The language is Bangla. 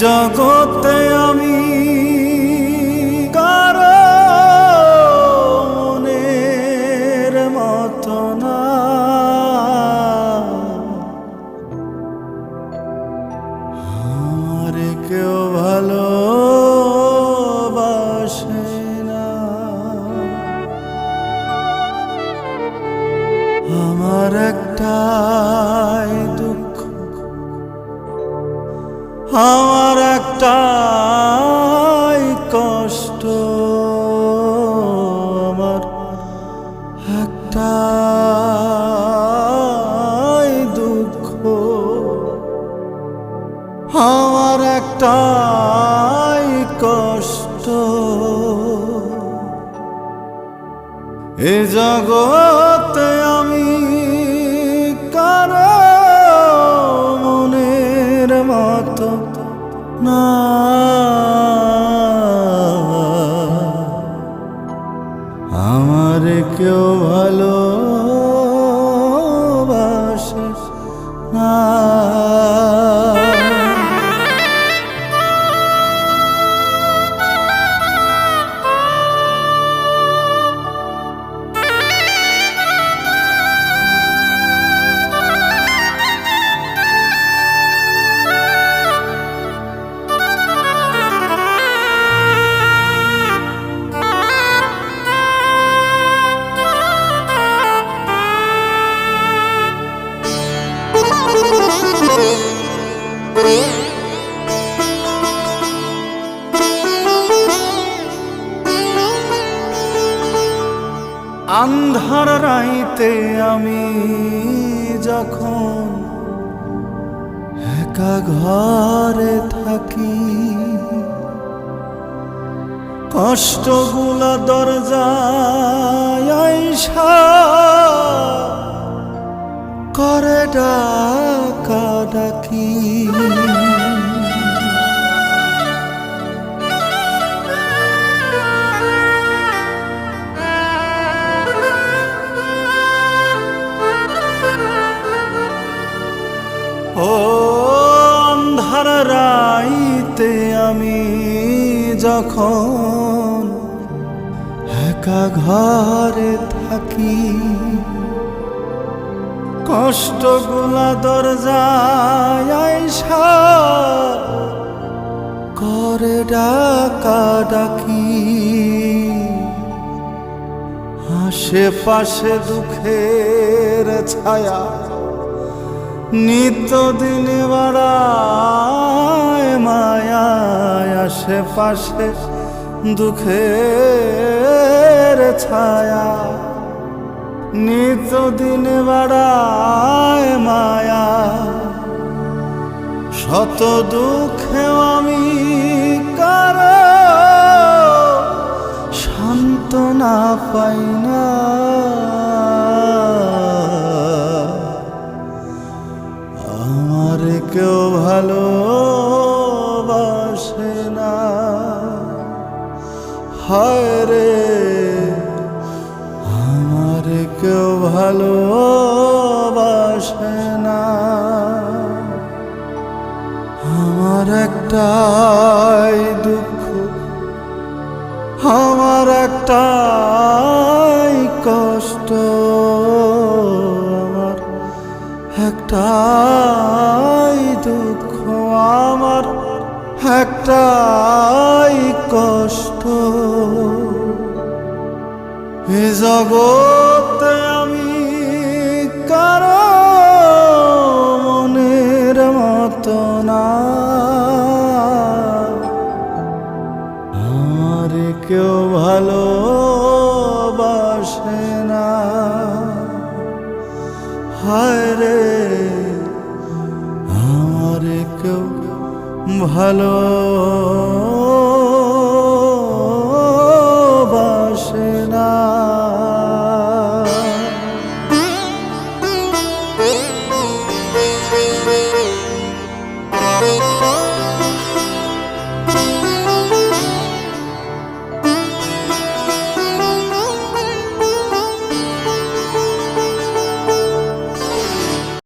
জগতে আমি কারও মনের মতো না। আমার কেউ ভালো আমার একটাই আমার একটাই কষ্ট আমার একটাই দুঃখ। আমার একটাই কষ্ট। এ জগতে আমার কেউ ভালো আন্ধার রাইতে আমি যখন একা ঘরে থাকি কষ্টগুলা আইসা করে ডাকা ও অন্ধার রাইতে আমি যখন একা ঘরে থাকি, কষ্টগুলা দরজায় করে ডাকা ডাকি। আশেপাশে দুঃখের ছায়া নিত্য দিন বাড়ায় মায়া আশেপাশে দুঃখের ছায়া। নিত্য দিন বাড়ায় মায়া শত দুঃখেও ভালো বাসে না। হায় রে আমার কেউ ভালো না। আমার একটাই দুঃখ আমার একটাই একটাই দুঃখ আমার একটাই কষ্ট। এ জগতে আমি আমার কেউ ভালো বাসনা